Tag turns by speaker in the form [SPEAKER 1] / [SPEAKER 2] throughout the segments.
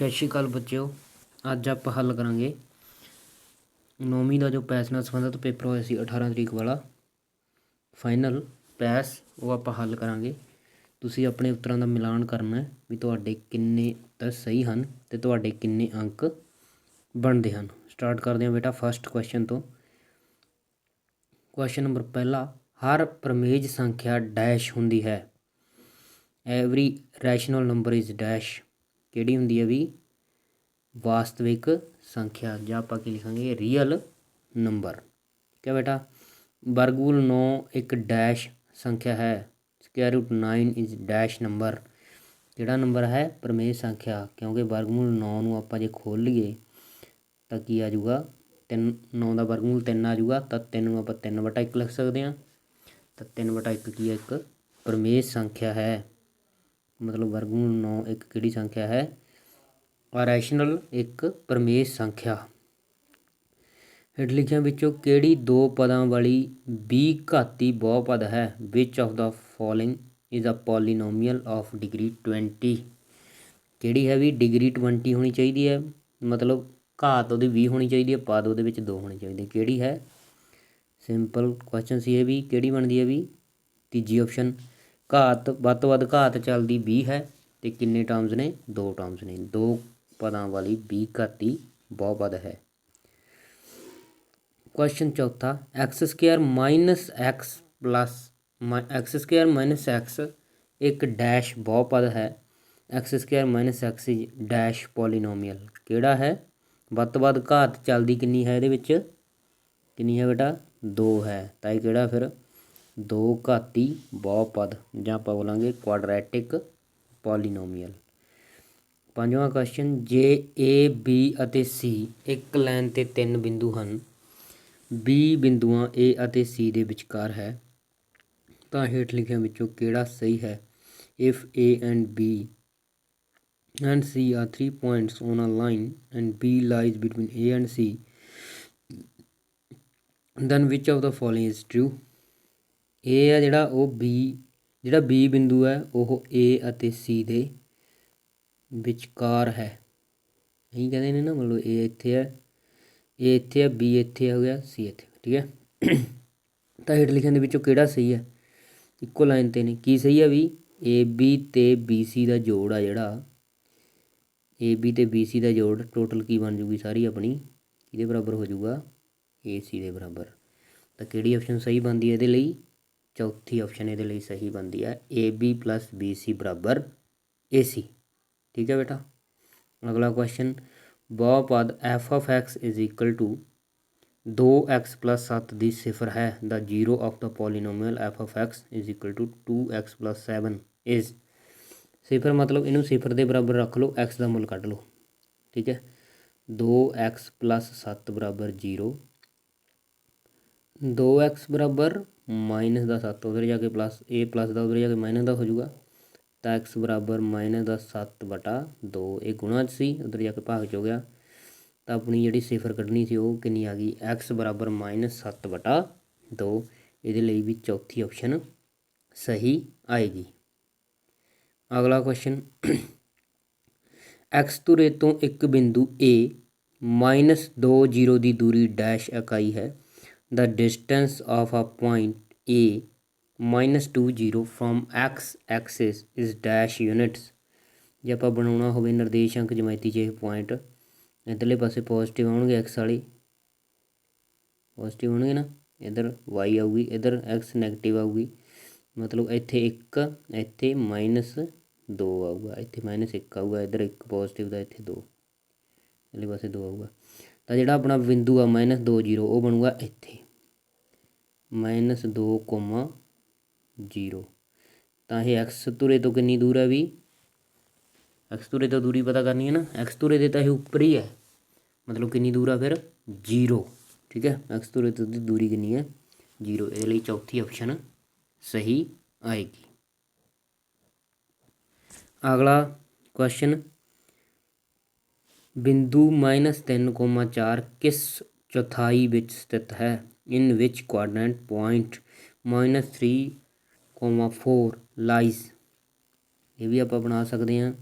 [SPEAKER 1] ਸਤਿ ਸ਼੍ਰੀ ਅਕਾਲ ਬੱਚਿਓ। ਅੱਜ ਆਪਾਂ ਹੱਲ ਕਰਾਂਗੇ। ਨੌਵੀਂ ਦਾ ਜੋ ਪੈਸ ਨਾਲ ਸੰਬੰਧਿਤ ਪੇਪਰ ਹੋਇਆ ਸੀ 18 ਤਰੀਕ ਵਾਲਾ। ਫਾਈਨਲ ਪੈਸ ਉਹ ਆਪਾਂ ਹੱਲ ਕਰਾਂਗੇ। ਤੁਸੀਂ ਆਪਣੇ ਉੱਤਰਾਂ ਦਾ ਮਿਲਾਨ ਕਰਨਾ ਹੈ ਵੀ ਤੁਹਾਡੇ ਕਿੰਨੇ ਤਾਂ ਸਹੀ ਹਨ ਤੇ ਤੁਹਾਡੇ ਕਿੰਨੇ ਅੰਕ ਬਣਦੇ ਹਨ। ਸਟਾਰਟ ਕਰਦੇ ਹਾਂ ਬੇਟਾ ਫਸਟ ਕੁਐਸਚਨ ਤੋਂ। ਕੁਐਸਚਨ ਨੰਬਰ ਪਹਿਲਾ, ਹਰ ਪ੍ਰਮੇਜ ਸੰਖਿਆ ਡੈਸ਼ ਹੁੰਦੀ ਹੈ। Every rational number is dash ਕਿਹੜੀ ਹੁੰਦੀ ਹੈ ਵੀ? ਵਾਸਤਵਿਕ ਸੰਖਿਆ ਜਾਂ ਆਪਾਂ ਕੀ ਲਿਖਾਂਗੇ? ਰੀਅਲ ਨੰਬਰ ਠੀਕ ਹੈ ਬੇਟਾ? ਵਰਗਮੂਲ 9 ਇੱਕ ਡੈਸ਼ ਸੰਖਿਆ ਹੈ। Square root 9 is dash number ਕਿਹੜਾ ਨੰਬਰ ਹੈ? ਪ੍ਰਮੇਯ ਸੰਖਿਆ। ਕਿਉਂਕਿ ਵਰਗਮੂਲ 9 ਨੂੰ ਆਪਾਂ ਜੇ ਖੋਲ ਲਈਏ, ਤਾਂ ਕੀ ਆ ਜਾਊਗਾ? 3 9 ਦਾ ਵਰਗਮੂਲ 3 ਆ ਜਾਊਗਾ, ਤਾਂ 3 ਨੂੰ ਆਪਾਂ 3 ਵਟਾ 1 ਲਿਖ ਸਕਦੇ ਹਾਂ। ਤਾਂ 3 ਵਟਾ 1 ਕੀ ਹੈ? ਇੱਕ ਪ੍ਰਮੇਯ ਸੰਖਿਆ ਹੈ। ਮਤਲਬ ਵਰਗਮੂਲ 9 ਇੱਕ ਕਿਹੜੀ ਸੰਖਿਆ ਹੈ? ਅਰੈਸ਼ਨਲ ਇੱਕ ਪਰਮੇਸ਼ ਸੰਖਿਆ। ਹੇਠ ਲਿਖਿਆਂ ਵਿੱਚੋਂ ਕਿਹੜੀ ਦੋ ਪਦਾਂ ਵਾਲੀ 20 ਘਾਤੀ ਬਹੁਪਦ ਹੈ? Which of the following is a polynomial of degree 20 ਕਿਹੜੀ ਹੈ ਵੀ ਡਿਗਰੀ 20 ਹੋਣੀ ਚਾਹੀਦੀ ਹੈ? ਮਤਲਬ ਘਾਤ ਉਹਦੀ 20 ਹੋਣੀ ਚਾਹੀਦੀ ਹੈ, ਪਦ ਉਹਦੇ ਵਿੱਚ 2 ਹੋਣੇ ਚਾਹੀਦੇ। ਕਿਹੜੀ ਹੈ? ਸਿੰਪਲ ਕੁਐਸਚਨ ਸੀ ਇਹ ਵੀ। ਕਿਹੜੀ ਬਣਦੀ ਹੈ ਵੀ? ਤੀਜੀ ਆਪਸ਼ਨ ਘਾਤ, ਵੱਧ ਤੋਂ ਵੱਧ ਘਾਤ ਚੱਲਦੀ 20 ਹੈ ਤੇ ਕਿੰਨੇ ਟਰਮਸ ਨੇ? ਦੋ ਟਰਮਸ ਨੇ। ਦੋ ਪਦਾਂ ਵਾਲੀ 20 ਘਾਤੀ ਬਹੁਪਦ ਹੈ। ਕੁਐਸਚਨ ਚੌਥਾ, x square x plus x square x ਇੱਕ ਡੈਸ਼ ਬਹੁਪਦ ਹੈ। X square x dash polynomial ਕਿਹੜਾ ਹੈ? ਵੱਧ ਤੋਂ ਵੱਧ ਘਾਤ ਚੱਲਦੀ ਕਿੰਨੀ ਹੈ ਇਹਦੇ ਵਿੱਚ? ਕਿੰਨੀ ਹੈ ਬੇਟਾ? 2 ਹੈ। ਤਾਂ ਇਹ ਕਿਹੜਾ ਫਿਰ? ਦੋ ਘਾਤੀ ਬਹੁਪਦ ਜਾਂ ਆਪਾਂ ਬੋਲਾਂਗੇ ਕੁਆਡਰੈਟਿਕ ਪੋਲੀਨੋਮੀਅਲ ਪੰਜਵਾਂ ਕੁਐਸਚਨ ਜੇ ਏ ਬੀ ਅਤੇ ਸੀ ਇੱਕ ਲਾਈਨ ਤੇ ਤਿੰਨ ਬਿੰਦੂ ਹਨ ਬੀ ਬਿੰਦੂਆਂ ਏ ਅਤੇ ਸੀ ਦੇ ਵਿਚਕਾਰ ਹੈ, ਤਾਂ ਹੇਠ ਲਿਖਿਆਂ ਵਿੱਚੋਂ ਕਿਹੜਾ ਸਹੀ ਹੈ? If A and B and C are three points on a line and B lies between A and C, then which of the following is true? ਏ ਆ ਜਿਹੜਾ ਉਹ ਬੀ ਜਿਹੜਾ ਬੀ ਬਿੰਦੂ ਹੈ, ਉਹ ਏ ਅਤੇ ਸੀ ਦੇ ਵਿਚਕਾਰ ਹੈ। ਇਹੀ ਕਹਿੰਦੇ ਨੇ ਨਾ, ਮਤਲਬ ਏ ਇੱਥੇ ਹੈ, A ਇੱਥੇ ਹੈ ਬੀ ਇੱਥੇ ਹੋ ਗਿਆ ਸੀ ਇੱਥੇ, ਠੀਕ ਹੈ? ਤਾਂ ਹੇਠ ਲਿਖਣ ਦੇ ਵਿੱਚੋਂ ਕਿਹੜਾ ਸਹੀ ਹੈ? ਇੱਕੋ ਲਾਈਨ ਤੇ ਨੇ ਕੀ ਸਹੀ ਹੈ ਵੀ ਏ AB ਤੇ ਸੀ ਦਾ ਜੋੜ ਆ ਜਿਹੜਾ? ਏ ਬੀ ਤੇ ਬੀ ਸੀ ਦਾ ਜੋੜ ਟੋਟਲ ਕੀ ਬਣ ਜੂਗੀ ਸਾਰੀ ਆਪਣੀ? ਕਿਹਦੇ ਬਰਾਬਰ ਹੋ ਜਾਊਗਾ ਏ ਸੀ ਦੇ ਬਰਾਬਰ। ਤਾਂ ਕਿਹੜੀ ਆਪਸ਼ਨ ਸਹੀ ਬਣਦੀ ਹੈ ਇਹਦੇ ਲਈ? ਚੌਥੀ ਆਪਸ਼ਨ ਇਹਦੇ ਲਈ ਸਹੀ ਬਣਦੀ ਹੈ A B plus B C ਬਰਾਬਰ ਏ ਸੀ ਠੀਕ ਹੈ ਬੇਟਾ? ਅਗਲਾ ਕੁਐਸਚਨ ਬਹੁਪਦ f of x is equal to 2x 7 ਦੀ ਸਿਫਰ ਹੈ the zero of the polynomial f of x is equal to 2x 7 is ਸਿਫਰ ਮਤਲਬ ਇਹਨੂੰ ਸਿਫਰ ਦੇ ਬਰਾਬਰ ਰੱਖ ਲਓ, x ਦਾ ਮੁੱਲ ਕੱਢ ਲਓ। ਠੀਕ ਹੈ? 2x 7 ਬਰਾਬਰ 0 2x ਬਰਾਬਰ ਮਾਈਨਸ ਦਾ 7 ਉਧਰ ਜਾ ਕੇ ਪਲੱਸ a ਪਲੱਸ ਦਾ ਉਧਰ ਜਾ ਕੇ ਮਾਈਨਸ ਦਾ ਹੋ ਜਾਊਗਾ ਤਾਂ x ਬਰਾਬਰ ਮਾਈਨਸ ਦਾ 7 ਬਟਾ 2 ਇਹ ਗੁਣਾ ਚ ਸੀ, ਉਧਰ ਜਾ ਕੇ ਭਾਗ ਚ ਹੋ ਗਿਆ। ਤਾਂ ਆਪਣੀ ਜਿਹੜੀ ਸਿਫਰ ਕੱਢਣੀ ਸੀ, ਉਹ ਕਿੰਨੀ ਆ ਗਈ? x ਬਰਾਬਰ ਮਾਈਨਸ 7 ਬਟਾ 2 ਇਹਦੇ ਲਈ ਵੀ ਚੌਥੀ ਆਪਸ਼ਨ ਸਹੀ ਆਏਗੀ। ਅਗਲਾ ਕੁਐਸਚਨ x ਧੁਰੇ ਤੋਂ ਇੱਕ ਬਿੰਦੂ A ਮਾਈਨਸ 2 0 ਦੀ ਦੂਰੀ ਡੈਸ਼ ਇਕਾਈ ਹੈ। The distance of a point A minus 2 0 from x axis is dash units ਜੇ ਆਪਾਂ ਬਣਾਉਣਾ ਹੋਵੇ ਨਿਰਦੇਸ਼ ਅੰਕ ਜਮਾਇਤੀ 'ਚ ਪੁਆਇੰਟ ਇਧਰਲੇ ਪਾਸੇ ਪੋਜ਼ਿਟਿਵ ਆਉਣਗੇ x ਵਾਲੇ। ਪੋਜ਼ਿਟਿਵ ਆਉਣਗੇ ਨਾ। ਇਧਰ y ਆਊਗੀ, ਇਧਰ x ਨੈਗੇਟਿਵ ਆਊਗੀ। ਮਤਲਬ ਇੱਥੇ 1 ਇੱਥੇ ਮਾਈਨਸ 2 ਆਊਗਾ। ਇੱਥੇ ਮਾਈਨਸ 1 ਆਊਗਾ, ਇਧਰ ਇੱਕ ਪੋਜ਼ਿਟਿਵ ਦਾ ਇੱਥੇ 2 ਇਹਲੇ ਪਾਸੇ 2 ਆਊਗਾ। ਤਾਂ ਜਿਹੜਾ ਆਪਣਾ ਬਿੰਦੂ ਆ ਮਾਈਨਸ 2 0 ਉਹ ਬਣੂਗਾ ਇੱਥੇ। ਮਾਈਨਸ 2 0 ਤਾਂ ਇਹ x ਤੁਰੇ ਤੋਂ ਕਿੰਨੀ ਦੂਰ ਹੈ ਵੀ? x ਤੁਰੇ ਤੋਂ ਦੂਰੀ ਪਤਾ ਕਰਨੀ ਹੈ ਨਾ? x ਤੁਰੇ ਦੇ ਤਾਂ ਇਹ ਉੱਪਰ ਹੀ ਹੈ। ਮਤਲਬ ਕਿੰਨੀ ਦੂਰ ਆ ਫਿਰ? 0 ਠੀਕ ਹੈ? x ਤੁਰੇ ਤੋਂ ਦੀ ਦੂਰੀ ਕਿੰਨੀ ਹੈ? 0 ਇਹਦੇ ਲਈ ਚੌਥੀ ਆਪਸ਼ਨ ਸਹੀ ਆਏਗੀ। ਅਗਲਾ ਕੁਐਸਚਨ ਬਿੰਦੂ ਮਾਈਨਸ ਤਿੰਨ ਕੋਮਾ ਚਾਰ ਕਿਸ ਚੌਥਾਈ ਵਿੱਚ ਸਥਿਤ ਹੈ? In which quadrant point -3, 4 lies. ਇਹ ਵੀ ਆਪਾਂ ਬਣਾ ਸਕਦੇ ਹਾਂ।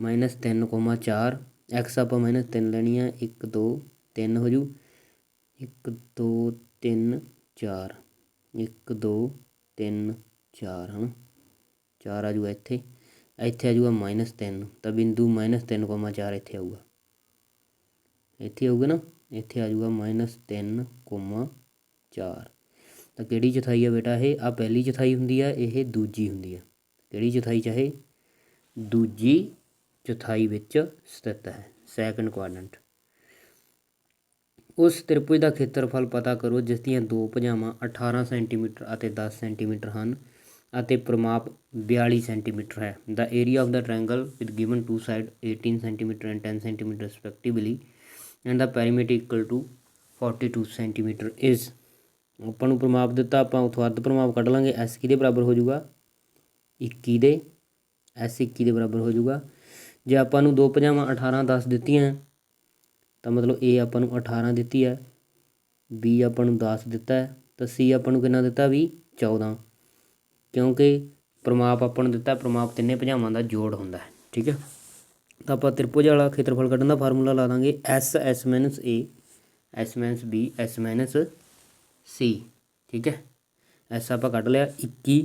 [SPEAKER 1] ਮਾਈਨਸ ਤਿੰਨ ਕੋਮਾ ਚਾਰ ਐਕਸ ਆਪਾਂ ਮਾਈਨਸ ਤਿੰਨ ਲੈਣੀ ਆ 1 2 3 ਹੋ ਜੂ। 1 2 3 4 1 2 3 4 ਹਨ? ਚਾਰ ਆ ਜੂਗਾ ਇੱਥੇ। ਇੱਥੇ ਆ ਜੂਗਾ ਮਾਈਨਸ ਤਿੰਨ। ਤਾਂ ਬਿੰਦੂ ਮਾਈਨਸ 3,4 ਇੱਥੇ ਆਊਗਾ। ਇੱਥੇ ਆਊਗਾ ਨਾ ਇੱਥੇ ਆ ਜੂਗਾ ਮਾਈਨਸ 3,4 ਤਾਂ ਕਿਹੜੀ ਚੌਥਾਈ ਆ ਬੇਟਾ ਇਹ? ਆ ਪਹਿਲੀ ਚੌਥਾਈ ਹੁੰਦੀ ਆ ਇਹ ਦੂਜੀ ਹੁੰਦੀ ਆ। ਕਿਹੜੀ ਚੌਥਾਈ ਚਾਹੇ? ਦੂਜੀ ਚੌਥਾਈ ਵਿੱਚ ਸਥਿਤ ਹੈ ਸੈਕੰਡ ਕੁਆਡਰੈਂਟ ਉਸ ਤ੍ਰਿਭੁਜ ਦਾ ਖੇਤਰਫਲ ਪਤਾ ਕਰੋ ਜਿਸ ਦੀਆਂ ਦੋ ਭੁਜਾਵਾਂ 18 ਸੈਂਟੀਮੀਟਰ ਅਤੇ 10 ਸੈਂਟੀਮੀਟਰ ਹਨ ਅਤੇ ਪ੍ਰਮਾਪ 42 ਸੈਂਟੀਮੀਟਰ ਹੈ। The area of the triangle with given two side 18 centimetre and 10 centimetre respectively and the perimeter equal to 42 centimetre is ਆਪਾਂ ਨੂੰ ਪ੍ਰਮਾਪ ਦਿੱਤਾ, ਆਪਾਂ ਉਥੋਂ ਅੱਧ ਪ੍ਰਮਾਪ ਕੱਢ ਲਾਂਗੇ ਐਸ ਕਿਹਦੇ ਬਰਾਬਰ ਹੋ ਜਾਊਗਾ? 21 ਦੇ ਐਸ 21 ਦੇ ਬਰਾਬਰ ਹੋ ਜਾਊਗਾ। ਜੇ ਆਪਾਂ ਨੂੰ ਦੋ ਭੁਜਾਵਾਂ 18 10 ਦਿੱਤੀਆਂ, ਤਾਂ ਮਤਲਬ A ਆਪਾਂ ਨੂੰ 18 ਦਿੱਤੀ ਹੈ, B ਆਪਾਂ ਨੂੰ 10 ਦਿੱਤਾ ਹੈ, ਤਾਂ C ਆਪਾਂ ਨੂੰ ਕਿੰਨਾ ਦਿੱਤਾ? ਵੀ 14 ਕਿਉਂਕਿ ਪ੍ਰਮਾਪ ਆਪਾਂ ਨੂੰ ਦਿੱਤਾ, ਪ੍ਰਮਾਪ ਤਿੰਨੇ ਭੁਜਾਵਾਂ ਦਾ ਜੋੜ ਹੁੰਦਾ ਹੈ, ਠੀਕ ਹੈ? ਤਾਂ ਆਪਾਂ ਤ੍ਰਿਭੁਜ ਵਾਲਾ ਖੇਤਰਫਲ ਕੱਢਣ ਦਾ ਫਾਰਮੂਲਾ ਲਾ ਦਾਂਗੇ S S minus B B minus C ਠੀਕ ਹੈ? S ਆਪਾਂ ਕੱਢ ਲਿਆ 21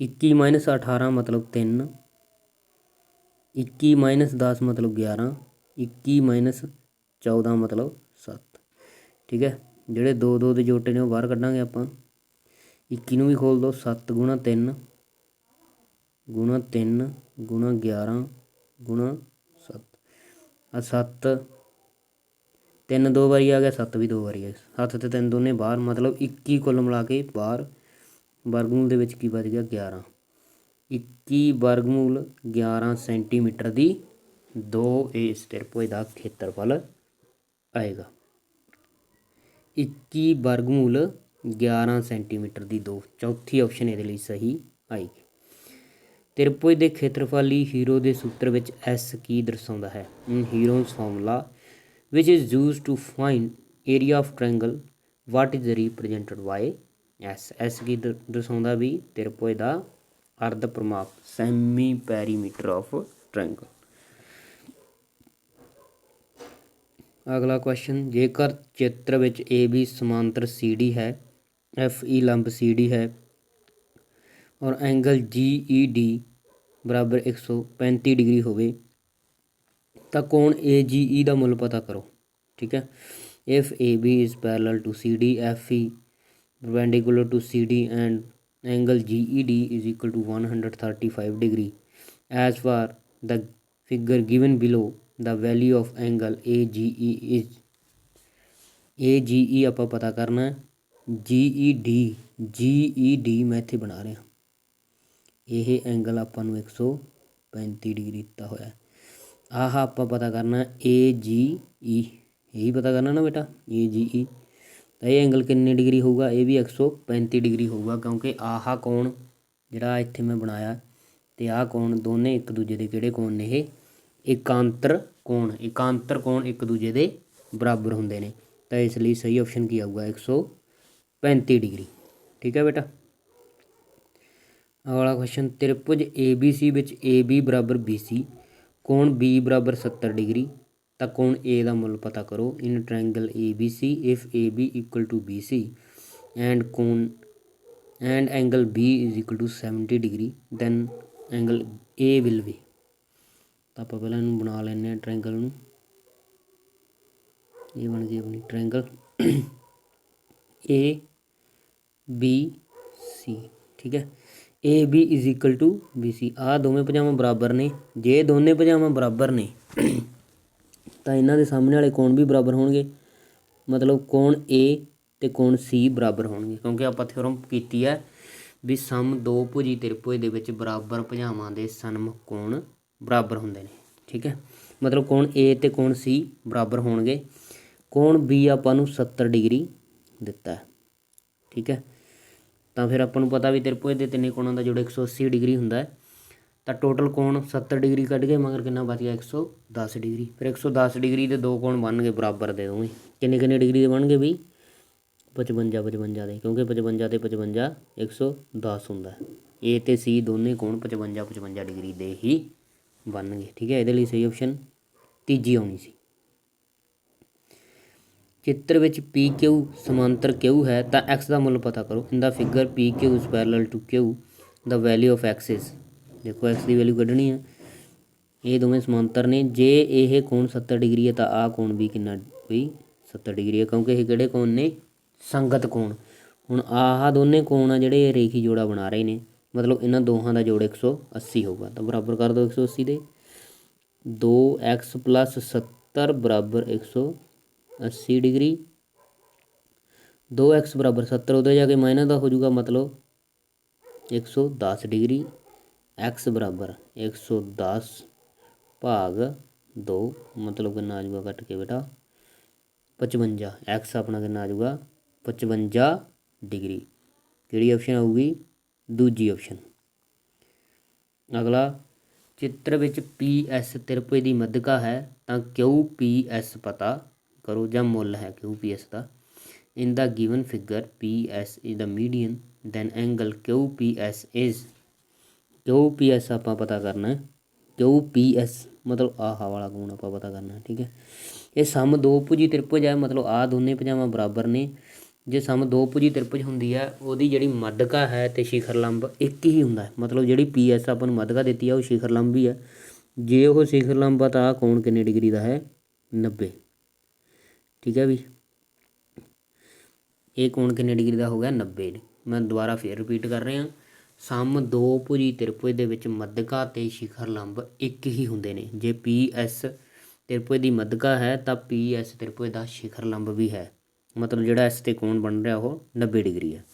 [SPEAKER 1] 21 ਮਾਈਨਸ 18 ਮਤਲਬ 3 21 ਮਾਈਨਸ 10 ਮਤਲਬ 11 21 ਮਾਈਨਸ 14 ਮਤਲਬ 7 ਠੀਕ ਹੈ? ਜਿਹੜੇ 2 2 ਦੇ ਜੋਟੇ ਨੇ ਉਹ ਬਾਹਰ ਕੱਢਾਂਗੇ ਆਪਾਂ। 21 ਨੂੰ ਵੀ ਖੋਲ ਦੋ 7 ਗੁਣਾ 3 ਗੁਣਾ 3 ਗੁਣਾ 11 ਗੁਣਾ ਸੱਤ। ਸੱਤ, ਤਿੰਨ ਦੋ ਵਾਰੀ ਆ ਗਿਆ, ਸੱਤ ਵੀ ਦੋ ਵਾਰੀ ਆ ਗਿਆ। ਸੱਤ ਤੇ ਤਿੰਨ ਦੋਨੇ ਬਾਹਰ, ਮਤਲਬ 21 ਕੁੱਲ ਮਿਲਾ ਕੇ ਬਾਹਰ ਵਰਗਮੂਲ ਦੇ ਵਿੱਚ ਕੀ ਬਚ ਗਿਆ? 11 21 ਵਰਗਮੂਲ 11 ਸੈਂਟੀਮੀਟਰ ਦੀ 2 ਇਸ ਤ੍ਰਿਭੁਜ ਦਾ ਖੇਤਰਫਲ ਆਏਗਾ। 21 ਵਰਗਮੂਲ 11 ਸੈਂਟੀਮੀਟਰ ਦੀ 2 ਚੌਥੀ ਆਪਸ਼ਨ ਇਹਦੇ ਲਈ ਸਹੀ ਆਏਗੀ ਤਿਰਪੁਜ ਦੇ ਖੇਤਰਫਲ ਲਈ ਹੀਰੋ ਦੇ ਸੂਤਰ ਵਿੱਚ S ਕੀ ਦਰਸਾਉਂਦਾ ਹੈ? In Heron's formula which is used to find area of triangle what is represented by S S ਕੀ ਦਰਸਾਉਂਦਾ ਵੀ ਤ੍ਰਿਭੁਜ ਦਾ ਅਰਧ ਪ੍ਰਮਾਪ ਸੈਮੀ ਪੈਰੀਮੀਟਰ ਆਫ ਟ੍ਰਾਇੰਗਲ ਅਗਲਾ ਕੁਐਸਚਨ, ਜੇਕਰ ਚਿੱਤਰ ਵਿੱਚ AB ਸਮਾਂਤਰ CD ਹੈ FE ਲੰਬ CD ਹੈ ਔਰ ਐਂਗਲ GED ਬਰਾਬਰ 135 ਡਿਗਰੀ ਹੋਵੇ ਤਾਂ ਕੋਣ AGE ਦਾ ਮੁੱਲ ਪਤਾ ਕਰੋ ਠੀਕ ਹੈ if AB is parallel to CD FE perpendicular to CD and angle GED is equal to 135 degree as for the figure given below the value of angle AGE is AGE ਆਪਾਂ ਪਤਾ ਕਰਨਾ ਹੈ GED GED ਮੈਂ ਇੱਥੇ ਬਣਾ ਰਿਹਾ ਇਹ angle ਆਪਾਂ ਨੂੰ 135 ਡਿਗਰੀ ਦਿੱਤਾ ਹੋਇਆ ਹੈ। ਆਹ ਆਪਾਂ ਪਤਾ ਕਰਨਾ ਏ ਜੀ ਈ ਇਹੀ ਪਤਾ ਕਰਨਾ ਨਾ ਬੇਟਾ ਏ ਜੀ ਈ ਤਾਂ ਇਹ ਐਂਗਲ ਕਿੰਨੇ ਡਿਗਰੀ ਹੋਊਗਾ? ਇਹ ਵੀ 135 ਡਿਗਰੀ ਹੋਊਗਾ, ਕਿਉਂਕਿ ਆਹਾ ਕੋਣ ਜਿਹੜਾ ਇੱਥੇ ਮੈਂ ਬਣਾਇਆ ਤੇ ਆਹ ਕੋਣ ਦੋਨੇ ਇੱਕ ਦੂਜੇ ਦੇ ਕਿਹੜੇ ਕੋਣ ਨੇ? ਇਹ ਇਕਾਂਤਰ ਕੋਣ ਇਕਾਂਤਰ ਕੋਣ ਇੱਕ ਦੂਜੇ ਦੇ ਬਰਾਬਰ ਹੁੰਦੇ ਨੇ। ਤਾਂ ਇਸ ਲਈ ਸਹੀ ਆਪਸ਼ਨ ਕੀ ਆਊਗਾ? 135 ਡਿਗਰੀ। ਠੀਕ ਹੈ ਬੇਟਾ? ਅਗਲਾ ਕੁਐਸਚਨ ਤ੍ਰਿਭੁਜ ABC ਵਿੱਚ AB ਬਰਾਬਰ BC ਕੋਣ B ਬਰਾਬਰ 70 ਡਿਗਰੀ? ਤਾਂ ਕੋਣ A ਦਾ ਮੁੱਲ ਪਤਾ ਕਰੋ? In triangle ABC if AB equal to BC and ਕੋਣ and angle B is equal to 70 degree then angle A will be. ਤਾਂ ਆਪਾਂ ਪਹਿਲਾਂ ਇਹਨੂੰ ਬਣਾ ਲੈਂਦੇ ਹਾਂ ਟ੍ਰਾਇੰਗਲ ਨੂੰ। ਇਹ ਬਣ ਗਈ ਆਪਣੀ ਟ੍ਰਾਇੰਗਲ A, B, C, ਠੀਕ ਹੈ? A B is equal to B C ਆਹ ਦੋਵੇਂ ਭੁਜਾਵਾਂ ਬਰਾਬਰ ਨੇ, ਜੇ ਦੋਨੇ ਭੁਜਾਵਾਂ ਬਰਾਬਰ ਨੇ, ਤਾਂ ਇਹਨਾਂ ਦੇ ਸਾਹਮਣੇ ਵਾਲੇ ਕੋਣ ਵੀ ਬਰਾਬਰ ਹੋਣਗੇ? ਮਤਲਬ ਕੋਣ ਏ ਤੇ ਕੋਣ ਸੀ ਬਰਾਬਰ ਹੋਣਗੇ, ਕਿਉਂਕਿ ਆਪਾਂ ਥਿਓਰਮ ਕੀਤੀ ਹੈ ਵੀ ਸਮ ਦੋ ਭੁਜੀ ਤ੍ਰਿਭੁਜ ਦੇ ਵਿੱਚ ਬਰਾਬਰ ਭੁਜਾਵਾਂ ਦੇ ਸਨਮੁਖ ਕੋਣ ਬਰਾਬਰ ਹੁੰਦੇ ਨੇ, ਠੀਕ ਹੈ? ਮਤਲਬ ਕੋਣ ਏ ਤੇ ਕੋਣ ਸੀ ਬਰਾਬਰ ਹੋਣਗੇ, ਕੋਣ ਬੀ ਆਪਾਂ ਨੂੰ 70 ਡਿਗਰੀ ਦਿੱਤਾ ਠੀਕ ਹੈ? ਤਾਂ ਫਿਰ ਆਪਾਂ ਨੂੰ ਪਤਾ ਵੀ ਤ੍ਰਿਭੁਜ ਦੇ ਤਿੰਨੇ ਕੋਣਾਂ ਦਾ ਜੋੜ 180 ਡਿਗਰੀ ਹੁੰਦਾ ਹੈ। ਤਾਂ ਟੋਟਲ ਕੋਣ 70 ਡਿਗਰੀ ਕੱਢ ਕੇ ਮਗਰ ਕਿੰਨਾ ਬਚ ਗਿਆ? 110 ਡਿਗਰੀ। ਫਿਰ 110 ਡਿਗਰੀ ਦੇ ਦੋ ਕੋਣ ਗਏ ਬਰਾਬਰ ਦੇ ਦੋਵੇਂ। ਕਿੰਨੇ ਕਿੰਨੇ ਡਿਗਰੀ ਦੇ ਬਣਨਗੇ ਵੀ 55 55 ਦੇ। ਕਿਉਂਕਿ 55 ਤੇ 55 110 ਹੁੰਦਾ ਏ A ਤੇ C ਦੋਨੇ ਕੋਣ 55 55 ਡਿਗਰੀ ਦੇ ਹੀ ਬਣਨਗੇ ਠੀਕ ਹੈ, ਇਹਦੇ ਲਈ ਸਹੀ ਆਪਸ਼ਨ ਤੀਜੀ ਆਉਣੀ ਸੀ। ਚਿੱਤਰ ਵਿੱਚ ਪੀ ਕਿਊ ਸਮਾਂਤਰ ਕਿਊ ਹੈ, ਤਾਂ ਐਕਸ ਦਾ ਮੁੱਲ ਪਤਾ ਕਰੋ। In the figure P Q is parallel to Q the value of X is ਦੇਖੋ ਐਕਸ ਦੀ ਵੈਲਿਊ ਕੱਢਣੀ ਆ। ਇਹ ਦੋਵੇਂ ਸਮਾਂਤਰ ਨੇ। ਜੇ ਇਹ ਕੋਣ 70 ਡਿਗਰੀ ਹੈ, ਤਾਂ ਆਹ ਕੋਣ ਵੀ ਕਿੰਨਾ ਵੀ 70 ਡਿਗਰੀ ਹੈ, ਕਿਉਂਕਿ ਇਹ ਕਿਹੜੇ ਕੋਣ ਨੇ? ਸੰਗਤ ਕੋਣ। ਹੁਣ ਆਹ ਦੋਨੇ ਕੋਣ ਆ ਜਿਹੜੇ ਇਹ ਰੇਖੀ ਜੋੜਾ ਬਣਾ ਰਹੇ ਨੇ। ਮਤਲਬ ਇਹਨਾਂ ਦੋਹਾਂ ਦਾ ਜੋੜ 180 ਹੋਊਗਾ, ਤਾਂ ਬਰਾਬਰ ਕਰ ਦਿਓ 180 ਦੇ। 2x 70 180 80 degree. 2x 70 ਉਧਰ ਜਾ ਕੇ ਮਾਈਨਸ ਦਾ ਹੋ ਜਾਊਗਾ ਮਤਲਬ 110 ਡਿਗਰੀ। x 110 ਭਾਗ 2 ਮਤਲਬ ਕਿੰਨਾ ਆ ਜਾਊਗਾ ਕੱਟ ਕੇ ਬੇਟਾ? 55 x ਆਪਣਾ ਕਿੰਨਾ ਆ ਜਾਊਗਾ? 55 ਡਿਗਰੀ। ਕਿਹੜੀ ਆਪਸ਼ਨ ਆਊਗੀ? ਦੂਜੀ ਆਪਸ਼ਨ ਅਗਲਾ, ਚਿੱਤਰ ਵਿੱਚ ਪੀ ਐਸ ਤਿਰਪੇ ਦੀ ਮਦਕਾ ਹੈ ਤਾਂ ਕਿਉਂ ਪੀ ਐਸ ਪਤਾ? ਕਰੋ ਜਾਂ ਮੁੱਲ ਹੈ QPS the in the. Given figure P S is the median, then angle Q P then is. QPS P QPS ਆਪਾਂ ਪਤਾ ਕਰਨਾ ਹੈ। QPS ਮਤਲਬ ਆਹ ਵਾਲਾ ਕੋਣ ਆਪਾਂ ਪਤਾ ਕਰਨਾ ਠੀਕ ਹੈ। ਇਹ ਸਮ ਦੋ ਭੁਜੀ ਤ੍ਰਿਭੁਜ ਹੈ, ਮਤਲਬ ਆ ਦੋਨੇ ਭੁਜਾਵਾਂ ਬਰਾਬਰ ਨੇ। ਜੇ ਸਮ ਦੋ ਭੁਜੀ ਤ੍ਰਿਭੁਜ ਹੁੰਦੀ ਹੈ, ਉਹਦੀ ਜਿਹੜੀ ਮੱਧਕਾ ਹੈ ਤੇ ਸ਼ਿਖਰ ਲੰਬ ਇੱਕ ਹੀ ਹੁੰਦਾ ਹੈ। ਮਤਲਬ ਜਿਹੜੀ ਪੀ ਪੀਐਸ ਆਪਾਂ ਨੂੰ ਮੱਧਕਾ ਦਿੱਤੀ ਹੈ, ਉਹ ਸ਼ਿਖਰ ਲੰਬ ਹੀ ਹੈ। ਜੇ ਉਹ ਸ਼ਿਖਰ ਲੰਬਾ ਤਾਂ ਆਹ ਕੋਣ ਕਿੰਨੇ ਡਿਗਰੀ ਦਾ ਹੈ? 90 ਠੀਕ ਹੈ ਵੀ ਇਹ ਕੋਣ ਕਿੰਨੇ ਡਿਗਰੀ ਦਾ ਹੋ ਗਿਆ? 90 ਮੈਂ ਦੁਬਾਰਾ ਫੇਰ ਰਿਪੀਟ ਕਰ ਰਿਹਾ। ਸਮ ਦੋ ਭੁਜੀ ਤ੍ਰਿਪੁਜ ਦੇ ਵਿੱਚ ਮੱਧਕਾ ਤੇ ਸ਼ਿਖਰ ਲੰਬ ਇੱਕ ਹੀ ਹੁੰਦੇ ਨੇ। ਜੇ ਪੀਐਸ ਤ੍ਰਿਪੁਜ ਦੀ ਮੱਧਕਾ ਹੈ, ਤਾਂ ਪੀਐਸ ਤ੍ਰਿਪੁਜ ਦਾ ਸ਼ਿਖਰ ਲੰਬ ਵੀ ਹੈ। ਮਤਲਬ ਜਿਹੜਾ ਇਸ ਤੇ ਕੋਣ ਬਣ ਰਿਹਾ, ਉਹ 90 ਡਿਗਰੀ ਹੈ।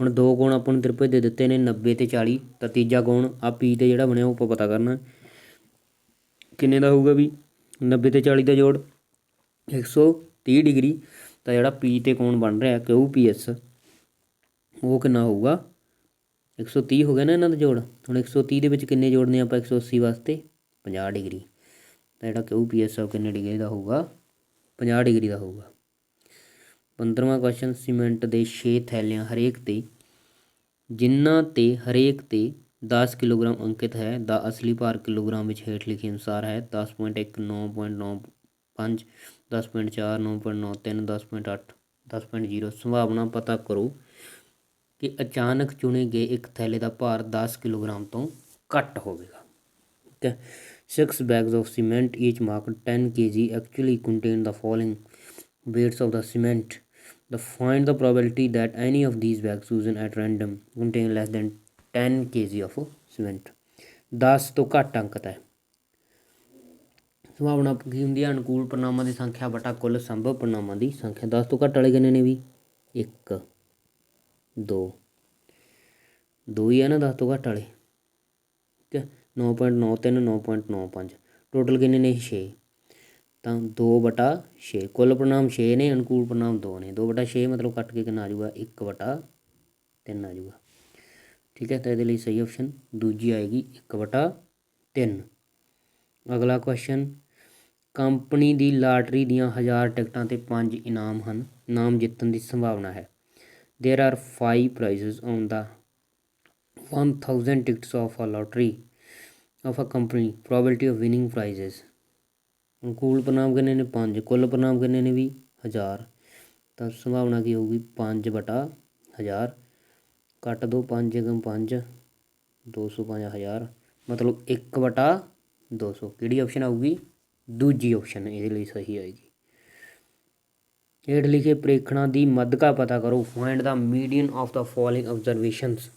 [SPEAKER 1] ਹੁਣ ਦੋ ਕੋਣ ਆਪਾਂ ਨੂੰ ਤ੍ਰਿਪੁਜ ਦੇ ਦਿੱਤੇ ਨੇ? 90 ਤੇ 40 ਤਾਂ ਤੀਜਾ ਕੋਣ? ਆ ਪੀ ਤੇ ਜਿਹੜਾ ਬਣਿਆ, ਉਹ ਆਪਾਂ ਪਤਾ ਕਰਨਾ ਕਿੰਨੇ ਦਾ ਹੋਊਗਾ ਵੀ? 90 ਤੇ 40 ਦਾ ਜੋੜ। ਤੀਹ ਡਿਗਰੀ, ਤਾਂ ਜਿਹੜਾ ਪੀ ਤੇ ਕੋਣ ਬਣ ਰਿਹਾ ਕਿਊ ਪੀ ਐਸ, ਉਹ ਕਿੰਨਾ ਹੋਊਗਾ? 130 ਹੋ ਗਿਆ ਨਾ ਇਹਨਾਂ ਦਾ ਜੋੜ, ਹੁਣ 130 ਦੇ ਵਿੱਚ ਕਿੰਨੇ ਜੋੜਨੇ ਆਪਾਂ 180 ਵਾਸਤੇ? 50 ਡਿਗਰੀ। ਤਾਂ ਜਿਹੜਾ ਕਿਊ ਪੀ ਐਸ ਆ, ਉਹ ਕਿੰਨੇ ਡਿਗਰੀ ਦਾ ਹੋਊਗਾ? 50 ਡਿਗਰੀ ਦਾ ਹੋਊਗਾ। 15ਵਾਂ ਕੁਐਸਚਨ ਸੀਮੈਂਟ ਦੇ 6 ਥੈਲਿਆਂ ਹਰੇਕ ਤੇ ਜਿਨ੍ਹਾਂ ਤੇ ਹਰੇਕ ਤੇ 10 ਕਿਲੋਗ੍ਰਾਮ ਅੰਕਿਤ ਹੈ, ਦਾ ਅਸਲੀ ਭਾਰ ਕਿਲੋਗ੍ਰਾਮ ਵਿੱਚ ਹੇਠ ਲਿਖੇ ਅਨੁਸਾਰ ਹੈ 10.1 9.95 10.4 9.93 10.8 10.0 ਸੰਭਾਵਨਾ ਪਤਾ ਕਰੋ ਕਿ ਅਚਾਨਕ ਚੁਣੇ ਗਏ ਇੱਕ ਥੈਲੇ ਦਾ ਭਾਰ 10 ਕਿਲੋਗ੍ਰਾਮ ਤੋਂ ਘੱਟ ਹੋਵੇਗਾ ਠੀਕ ਹੈ 6 bags of cement each marked 10 kg actually contain the following weights of the cement the find the probability that any of these bags chosen at random contain less than 10 kg of cement 10 ਤੋਂ ਘੱਟ ਅੰਕਤ ਹੈ ਸੰਭਾਵਨਾ ਕੀ ਹੁੰਦੀ ਹੈ ਅਨੁਕੂਲ ਪਰਿਣਾਮਾਂ ਦੀ ਸੰਖਿਆ ਬਟਾ ਕੁੱਲ ਸੰਭਵ ਪਰਿਣਾਮਾਂ ਦੀ ਸੰਖਿਆ। 10 ਤੋਂ ਘੱਟ ਵਾਲੇ ਕਿੰਨੇ ਨੇ ਵੀ? 1 2 ਦੋ ਹੀ ਆ ਨਾ 10 ਤੋਂ ਘੱਟ ਵਾਲੇ। ਠੀਕ ਹੈ? 9.93 9.95 ਟੋਟਲ ਕਿੰਨੇ ਨੇ? 6 ਤਾਂ 2 ਬਟਾ 6 ਕੁੱਲ ਪ੍ਰਣਾਮ 6 ਨੇ, ਅਨੁਕੂਲ ਪ੍ਰਣਾਮ 2 ਨੇ। 2 ਬਟਾ 6 ਮਤਲਬ ਕੱਟ ਕੇ ਕਿੰਨਾ ਆ ਜਾਊਗਾ? 1 ਬਟਾ 3 ਆ ਜਾਊਗਾ। ਠੀਕ ਹੈ? ਤਾਂ ਇਹਦੇ ਲਈ ਸਹੀ ਆਪਸ਼ਨ ਦੂਜੀ ਆਏਗੀ 1 ਬਟਾ 3 ਅਗਲਾ ਕੁਐਸਚਨ ਕੰਪਨੀ ਦੀ ਲਾਟਰੀ ਦੀਆਂ ਹਜ਼ਾਰ ਟਿਕਟਾਂ ਤੇ ਪੰਜ ਇਨਾਮ ਹਨ। ਨਾਮ ਜਿੱਤਣ ਦੀ ਸੰਭਾਵਨਾ ਹੈ। There are five 5 prizes on the 1000 tickets of a lottery of a company probability of winning prizes. ਅਨੁਕੂਲ ਪ੍ਰਣਾਮ ਕਿੰਨੇ ਨੇ? ਪੰਜ। ਕੁੱਲ ਪ੍ਰਣਾਮ ਕਿੰਨੇ ਨੇ ਵੀ? ਹਜ਼ਾਰ। ਤਾਂ ਸੰਭਾਵਨਾ ਕੀ ਹੋਊਗੀ? ਪੰਜ ਬਟਾ ਹਜ਼ਾਰ। ਕੱਟ ਦੋ 5 ਅਗਮ 5 205 ਹਜ਼ਾਰ। ਮਤਲਬ 1 ਬਟਾ 200 ਕਿਹੜੀ ਆਪਸ਼ਨ ਆਊਗੀ? ਦੂਜੀ ਆਪਸ਼ਨ ਇਹਦੇ ਲਈ ਸਹੀ ਆਏਗੀ ਹੇਠ ਲਿਖੇ ਪ੍ਰੇਖਣਾ ਦੀ ਮੱਧਕਾ ਪਤਾ ਕਰੋ। Find the median of the following observations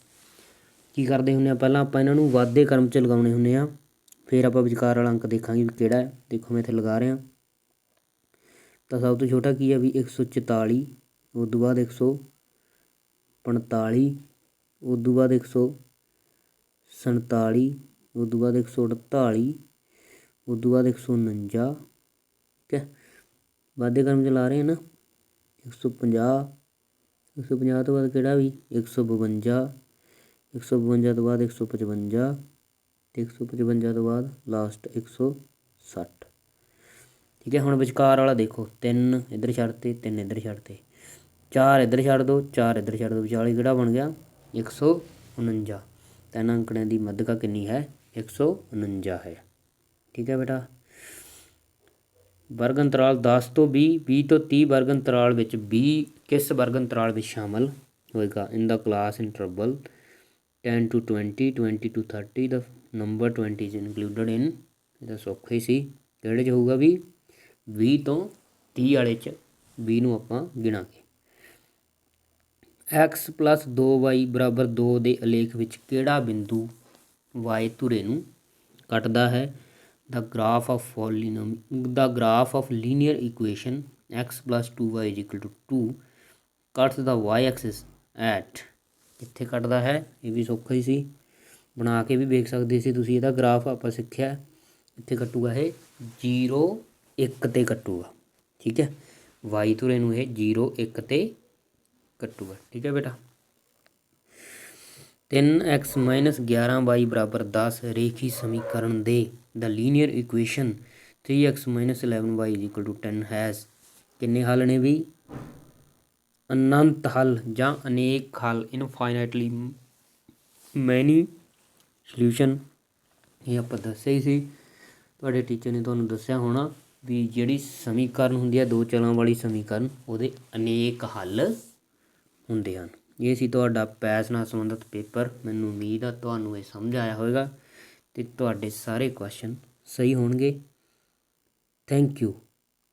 [SPEAKER 1] ਕੀ ਕਰਦੇ ਹੁੰਦੇ ਆ? ਪਹਿਲਾਂ ਆਪਾਂ ਇਹਨਾਂ ਨੂੰ ਵਾਧੇ ਕਰਮ ਚ ਲਗਾਉਣੇ ਹੁੰਦੇ ਆ। ਫਿਰ ਆਪਾਂ ਵਿਚਕਾਰ ਵਾਲਾ ਅੰਕ ਦੇਖਾਂਗੇ ਵੀ ਕਿਹੜਾ ਹੈ। ਦੇਖੋ ਮੈਂ ਇੱਥੇ ਲਗਾ ਰਿਹਾ। ਤਾਂ ਸਭ ਤੋਂ ਛੋਟਾ ਕੀ ਹੈ ਵੀ 144 ਉਸ ਤੋਂ ਬਾਅਦ 145 ਉਸ ਤੋਂ ਬਾਅਦ 147 ਉਸ ਤੋਂ ਬਾਅਦ 148 ਉਸ ਤੋਂ ਬਾਅਦ 149 ਠੀਕ ਹੈ ਵਾਧੇ ਕਰਮ ਚਲਾ ਰਹੇ ਹਾਂ ਨਾ 150 150 ਤੋਂ ਬਾਅਦ ਕਿਹੜਾ ਵੀ 152 152 ਤੋਂ ਬਾਅਦ 155 ਤੇ 155 ਤੋਂ ਬਾਅਦ ਲਾਸਟ 160 ਠੀਕ ਹੈ ਹੁਣ ਵਿਚਕਾਰ ਵਾਲਾ ਦੇਖੋ ਤਿੰਨ ਇੱਧਰ ਛੱਡਤੇ ਤਿੰਨ ਇੱਧਰ ਛੱਡਤੇ ਚਾਰ ਇੱਧਰ ਛੱਡ ਦਿਓ ਚਾਰ ਇੱਧਰ ਛੱਡ ਦਿਓ ਵਿਚਾਲੇ ਕਿਹੜਾ ਬਣ ਗਿਆ 149 ਤਿੰਨ ਅੰਕੜਿਆਂ ਦੀ ਮੱਧਕਾ ਕਿੰਨੀ ਹੈ 149 ਹੈ ਠੀਕ ਹੈ ਬੇਟਾ। ਵਰਗ ਅੰਤਰਾਲ 10 ਤੋਂ 20 20 ਤੋਂ 30 ਵਰਗ ਅੰਤਰਾਲ ਵਿੱਚ 20 ਕਿਸ ਵਰਗ ਅੰਤਰਾਲ ਵਿੱਚ ਸ਼ਾਮਲ ਹੋਏਗਾ? In the class interval 10 to 20 20 to 30 the number 20 is included in ਇਹਦਾ ਸੌਖਾ ਹੀ ਸੀ। ਕਿਹੜੇ ਚ ਹੋਊਗਾ ਵੀ 20 ਤੋਂ 30 ਵਾਲੇ ਚ। 20 ਨੂੰ ਆਪਾਂ ਗਿਣਾਂਗੇ। X 2y 2 ਦੇ ਅਲੇਖ ਵਿੱਚ ਕਿਹੜਾ ਬਿੰਦੂ y ਧੁਰੇ ਨੂੰ ਕੱਟਦਾ ਹੈ? The graph of polynom the graph of linear equation x 2y is equal to 2 cuts the y axis at ਕਿੱਥੇ ਕੱਟਦਾ ਹੈ ਇਹ ਵੀ ਸੌਖਾ ਹੀ ਸੀ ਬਣਾ ਕੇ ਵੀ ਵੇਖ ਸਕਦੇ ਸੀ ਤੁਸੀਂ ਇਹਦਾ ਗ੍ਰਾਫ ਆਪਾਂ ਸਿੱਖਿਆ ਇੱਥੇ ਕੱਟੂਗਾ ਇਹ 0 1 ਤੇ ਕੱਟੂਗਾ ਠੀਕ ਹੈ y ਧੁਰੇ ਨੂੰ ਇਹ 0 1 ਤੇ ਕੱਟੂਗਾ ਠੀਕ ਹੈ ਬੇਟਾ 3x 11y 10 ਰੇਖੀ ਸਮੀਕਰਨ ਦੇ the linear equation 3x 11y 10 has ਕਿੰਨੇ ਹੱਲ ਨੇ ਵੀ ਅਨੰਤ ਹੱਲ ਜਾਂ ਅਨੇਕ ਹੱਲ ਇਨਫਾਈਨਾਈਟਲੀ ਮੈਨੀ ਸੋਲੂਸ਼ਨ ਇਹ ਆਪਾਂ ਦੱਸਿਆ ਹੀ ਸੀ। ਤੁਹਾਡੇ ਟੀਚਰ ਨੇ ਤੁਹਾਨੂੰ ਦੱਸਿਆ ਹੋਣਾ ਵੀ ਜਿਹੜੀ ਸਮੀਕਰਨ ਹੁੰਦੀ ਹੈ ਦੋ ਚਲਾਂ ਵਾਲੀ ਸਮੀਕਰਨ, ਉਹਦੇ ਅਨੇਕ ਹੱਲ ਹੁੰਦੇ ਹਨ। ਇਹ ਸੀ ਤੁਹਾਡਾ ਪੈਸ ਨਾਲ ਸੰਬੰਧਿਤ ਪੇਪਰ। ਮੈਨੂੰ ਉਮੀਦ ਆ ਤੁਹਾਨੂੰ ਇਹ ਸਮਝ ਆਇਆ ਹੋਵੇਗਾ ਤੇ ਤੁਹਾਡੇ ਸਾਰੇ ਕੁਐਸਚਨ ਸਹੀ ਹੋਣਗੇ। Thank you.